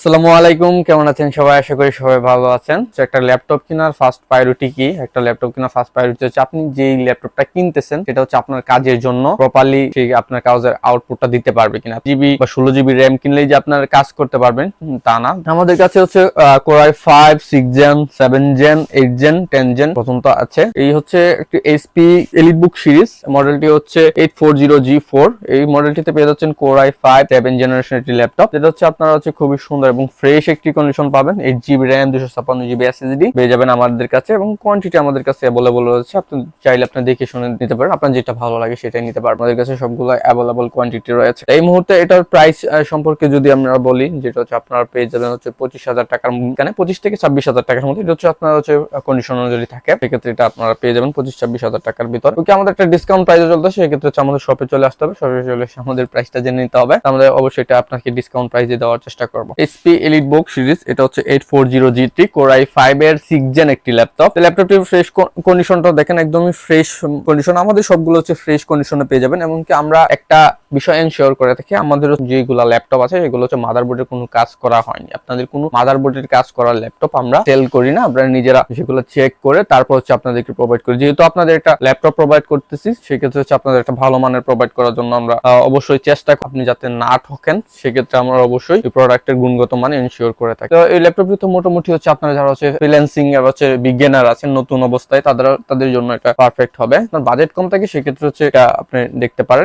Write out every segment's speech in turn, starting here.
আসসালামু আলাইকুম, কেমন আছেন সবাই? আশা করি সবাই ভালো আছেন। একটা ল্যাপটপ কেনার ফার্স্ট প্রায়োরিটি কি? একটা ল্যাপটপ কেনার ফার্স্ট প্রায়োরিটি হচ্ছে আপনি যেই ল্যাপটপটা কিনতেছেন, সেটা হচ্ছে আপনার কাজের জন্য প্রপারলি সেই আপনার কাজের আউটপুটটা দিতে পারবে কিনা। জিবি বা ষোলো জিবি র্যাম কিনলেই যে আপনার কাজ করতে পারবেন তা না। আমাদের কাছে হচ্ছে core i five six gen seven gen eight gen ten gen পর্যন্ত আছে। এই হচ্ছে একটি এসপি এলিট বুক সিরিজ মডেলটি হচ্ছে eight four zero G four এই মডেলটিতে পেয়ে যাচ্ছেন core i five seven generation একটি ল্যাপটপ। যেটা হচ্ছে আপনারা হচ্ছে খুবই সুন্দর এবং ফ্রেশ একটি কন্ডিশন পাবেন। এইট জিবি র্যাম দুশো ছাপ্পান্ন জিবি এসএসডি পেয়ে যাবেন আমাদের কাছে এবং কোয়ান্টিটি আমাদের কাছে অ্যাভেলেবল রয়েছে। আপনি চাইলে আপনি দেখে শুনে নিতে পারেন। আপনার যেটা ভালো লাগে সেটাই নিতে পারেন। আমাদের কাছে সবগুলো অ্যাভেলেবল কোয়ান্টিটি রয়েছে। এই মুহূর্তে এটার প্রাইস সম্পর্কে যদি আমরা বলি, যেটা হচ্ছে আপনার পেয়ে যাবেন হচ্ছে পঁচিশ হাজার টাকার মানে পঁচিশ থেকে ছাব্বিশ হাজার টাকার মধ্যে। এটা হচ্ছে আপনার হচ্ছে কন্ডিশন অনুযায়ী থাকে। সেক্ষেত্রে এটা আপনারা পেয়ে যাবেন পঁচিশ ছাব্বিশ হাজার টাকার ভিতর। ওকে, আমাদের একটা ডিসকাউন্ট প্রাইসে চলতে সেক্ষেত্রে হচ্ছে আমাদের শপে চলে আসতে হবে। শপে চলে আমাদের প্রাইসটা জেনে নিতে হবে। আমাদের অবশ্যই এটা আপনাকে ডিসকাউন্ট প্রাইসে দেওয়ার চেষ্টা করব। এসপি এলিট বুক সিরিজ এটা হচ্ছে eight four zero G T core i five এর সিক্স জেন একটি ল্যাপটপ ল্যাপটপটি ফ্রেশ কন্ডিশনটা দেখেন, একদমই ফ্রেশ কন্ডিশন আমাদের সবগুলো হচ্ছে ফ্রেশ কন্ডিশনে পেয়ে যাবেন, এমনকি আমরা একটা বিষয় এনশিওর করে থাকি আমাদের যেগুলো ল্যাপটপ আছে সেগুলো হচ্ছে মাদারবোর্ডের কোনো কাজ করা হয়নি। আপনাদের কোনো মাদারবোর্ডের কাজ করা ল্যাপটপ আমরা সেল করি না, আমরা নিজেরা সেগুলো চেক করে তারপর হচ্ছে আপনাদেরকে প্রোভাইড করি। যেহেতু আপনাদের একটা ল্যাপটপ প্রোভাইড করতেছি, সেক্ষেত্রে হচ্ছে আপনাদের একটা ভালো মানের প্রোভাইড করার জন্য আমরা অবশ্যই চেষ্টা আপনি যাতে না ঠকেন, সেক্ষেত্রে আমরা অবশ্যই প্রোডাক্টের গুণগত মান এনশিওর করে থাকি। তো এই ল্যাপটপটি তো মোটামুটি হচ্ছে আপনারা যারা হচ্ছে ফ্রিল্যান্সিং এর হচ্ছে বিজ্ঞানার আছেন, নতুন অবস্থায়, তাদের তাদের জন্য এটা পারফেক্ট হবে। বাজেট কম থাকে, সেক্ষেত্রে হচ্ছে এটা আপনি দেখতে পারেন।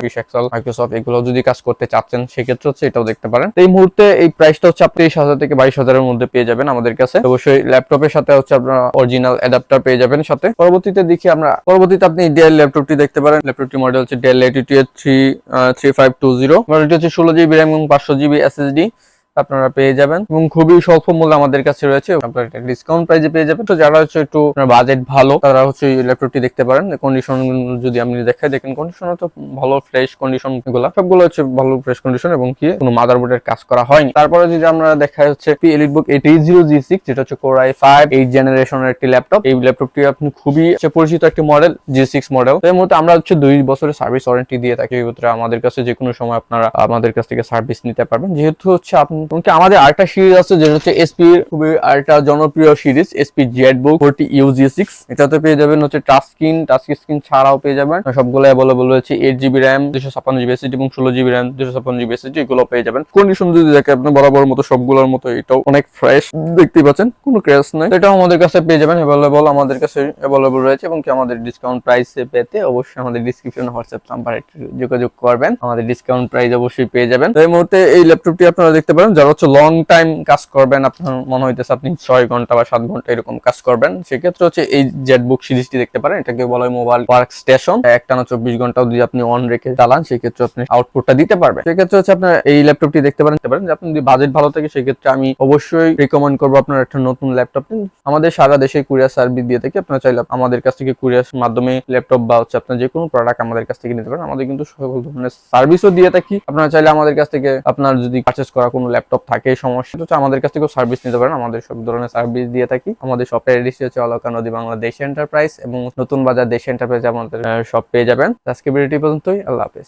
মাইক্রোসফট এগুলো যদি কাজ করতে চাচ্ছেন, সেক্ষেত্রে হচ্ছে এটাও দেখতে পারেন। এই মুহূর্তে এই প্রাইসটা হচ্ছে আপনি তেইশ হাজার থেকে বাইশ হাজারের মধ্যে পেয়ে যাবেন আমাদের কাছে। অবশ্যই ল্যাপটপের সাথে হচ্ছে আপনার অরিজিনাল অ্যাডাপ্টার পেয়ে যাবেন সাথে। পরবর্তীতে দেখি আমরা, পরবর্তীতে আপনি ডেল ল্যাপটপটি দেখতে পারেন। ল্যাপটপটি মডেল হচ্ছে ডেল এটি three three five two zero মডেলটি হচ্ছে ষোলো জিবি র্যাম এবং পাঁচশো জিবি এসএসডি আপনারা পেয়ে যাবেন এবং খুবই স্বল্প মূল্যে আমাদের কাছে রয়েছে। আপনারা একটা ডিসকাউন্ট প্রাইজে পেয়ে যাবেন। তো যারা হচ্ছে একটু বাজেট ভালো, তারা হচ্ছে ল্যাপটপটি দেখতে পারেন। কন্ডিশন যদি আপনি দেখাই দেখেন কন্ডিশন তো ভালো ফ্রেশ কন্ডিশনগুলো সবগুলো হচ্ছে ভালো ফ্রেশ কন্ডিশন এবং কি, কোনো মাদারবোর্ডের কাজ করা হয়নি। তারপরে যদি আমরা দেখা হচ্ছে P elite book eight zero G six যেটা হচ্ছে কোর আই ফাইভ এইট জেনারেশনের একটি ল্যাপটপ এই ল্যাপটপটি আপনি খুবই পরিচিত একটি মডেল জি সিক্স মডেল এর মধ্যে আমরা হচ্ছে দুই বছরের সার্ভিস ওয়ারেন্টি দিয়ে থাকি। এই আমাদের কাছে যে কোনো সময় আপনারা আমাদের কাছ থেকে সার্ভিস নিতে পারবেন। যেহেতু হচ্ছে আপনি এমনকি আমাদের আরেকটা সিরিজ আছে যেটা হচ্ছে এসপি খুবই আরেকটা জনপ্রিয় series SP Z book forty U G six এটাতে পেয়ে যাবেন হচ্ছে টাচ স্ক্রিন টাচ স্ক্রিন ছাড়াও পেয়ে যাবেন। সবগুলো অ্যাভেলেবল রয়েছে এইট জিবি র্যাম দুশো ছাপ্পান্ন জিবি এসএসডি এবং ষোলো জিবি র্যাম দুশো ছাপ্পান্ন জিবি এসএসডি এগুলো পেয়ে যাবেন। কন্ডিশন যদি দেখে আপনি বরাবর মতো সবগুলোর মতো এটাও অনেক ফ্রেশ দেখতেই পাচ্ছেন, কোনো ক্র্যাশ নাই। এটাও আমাদের কাছে পেয়ে যাবেন অ্যাভেলেবল আমাদের কাছে অ্যাভেলেবল রয়েছে এবং কি আমাদের ডিসকাউন্ট প্রাইসে পেতে অবশ্যই আমাদের ডিসক্রিপশনে হোয়াটসঅ্যাপ নাম্বারে যোগাযোগ করবেন। আমাদের ডিসকাউন্ট প্রাইস অবশ্যই পেয়ে যাবেন। তো এই মুহূর্তে এই ল্যাপটপটি আপনারা দেখতে পারেন যারা হচ্ছে লং টাইম কাজ করবেন, আপনার মনে হইতেছে আপনি ছয় ঘণ্টা বা সাত ঘণ্টা এরকম কাজ করবেন, সেক্ষেত্রে হচ্ছে এই জেট বুক সিরিজটি দেখতে পারেন, এটাকে বলা হয় মোবাইল ওয়ার্ক স্টেশন একটানা চব্বিশ ঘণ্টা যদি আপনি অন রেখে চালান, সেক্ষেত্রে আপনি আউটপুটটা দিতে পারবেন। সেক্ষেত্রে হচ্ছে আপনার এই ল্যাপটপটি দেখতে পারেন পারেন যে আপনি যদি বাজেট ভালো থাকে, সেক্ষেত্রে আমি অবশ্যই রিকমেন্ড করব আপনার একটা নতুন ল্যাপটপ আমাদের সারা দেশে কুরিয়ার সার্ভিস দিয়ে থাকি, আপনার চাইলে আমাদের কাছ থেকে কুরিয়ার মাধ্যমে ল্যাপটপ বা হচ্ছে আপনার যে কোনো প্রোডাক্ট আমাদের কাছ থেকে নিতে পারেন। আমাদের কিন্তু সকল ধরনের সার্ভিসও দিয়ে থাকি। আপনারা চাইলে আমাদের কাছ থেকে আপনার যদি পারচেস করা কোনো ল্যাপটপ থাকে সমস্যা হচ্ছে আমাদের কাছ থেকেও সার্ভিস নিতে পারেন। আমাদের সব ধরনের সার্ভিস দিয়ে থাকি। আমাদের শপের এডিসি হচ্ছে অলকা নদী বাংলাদেশ এন্টারপ্রাইজ এবং নতুন বাজার দেশ এন্টারপ্রাইজ আমাদের সব পেয়ে যাবেন। আজকে ভিডিওটি পর্যন্তই। আল্লাহ হাফেজ।